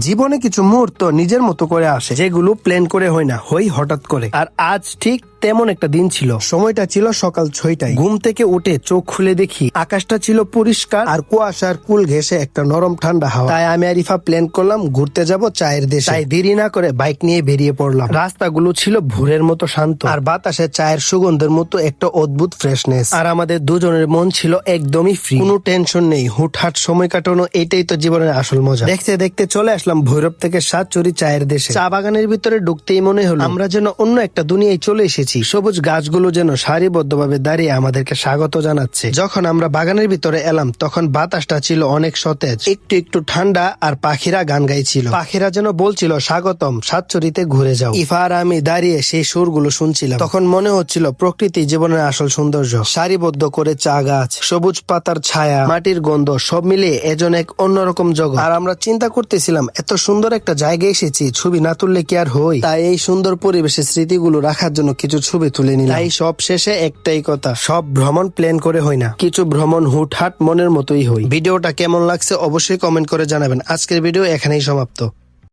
জীবনে কিছু মুহূর্ত নিজের মতো করে আসে, যেগুলো প্ল্যান করে হয় না, হই হঠাৎ করে। আর আজ ঠিক তেমন একটা দিন ছিল। সময়টা ছিল সকাল ছয়টায়। ঘুম থেকে উঠে চোখ খুলে দেখি আকাশটা ছিল পরিষ্কার আর কুয়াশার কুল ঘেসে একটা নরম ঠান্ডা হাওয়া। তাই আমি আরিফা প্ল্যান করলাম ঘুরতে যাব চায়ের দেশে। তাই দেরি না করে বাইক নিয়ে বেরিয়ে পড়লাম। রাস্তাগুলো ছিল ভোরের মতো শান্ত। আর বাতাসে চায়ের সুগন্ধের মতো একটা অদ্ভুত ফ্রেশনেস আর আমাদের দুজনের মন ছিল একদমই ফ্রি কোনো টেনশন নেই হুটহাট সময় কাটানো এটাই তো জীবনের আসল মজা। দেখতে দেখতে চলে আসলাম ভৈরব থেকে সাতচুরি চায়ের দেশে। চা বাগানের ভিতরে ঢুকতেই মনে হলো আমরা যেন অন্য একটা দুনিয়ায় চলে এসেছি। সবুজ গাছগুলো যেন সারিবদ্ধভাবে দাঁড়িয়ে আমাদেরকে স্বাগত জানাচ্ছে। যখন আমরা বাগানের ভিতরে এলাম, তখন বাতাসটা ছিল অনেক সতেজ। একটু একটু ঠান্ডা আর পাখিরা গান গাইছিল। পাখিরা যেন বলছিল, স্বাগতম সাতচুরিতে ঘুরে যাও। ইফা আর আমি দাঁড়িয়ে সেই সুরগুলো শুনছিলাম। তখন মনে হচ্ছিল, প্রকৃতি জীবনের আসল সৌন্দর্য। সারিবদ্ধ করে চা গাছ, সবুজ পাতার ছায়া, মাটির গন্ধ, সব মিলিয়ে এজন এক অন্যরকম জগৎ। আর আমরা চিন্তা করতেছিলাম, এত সুন্দর একটা জায়গায় এসেছি, ছবি না তুললে কি আর হই? তাই এই সুন্দর পরিবেশে স্মৃতিগুলো রাখার জন্য কিছু ছবি তুলে নিলাম। তাই সব শেষে একটাই কথা, সব ভ্রমণ প্ল্যান করে হয় না। কিছু ভ্রমণ হুটহাট মনের মতোই হয়। ভিডিওটা কেমন লাগছে অবশ্যই কমেন্ট করে জানাবেন। আজকের ভিডিও এখানেই সমাপ্ত।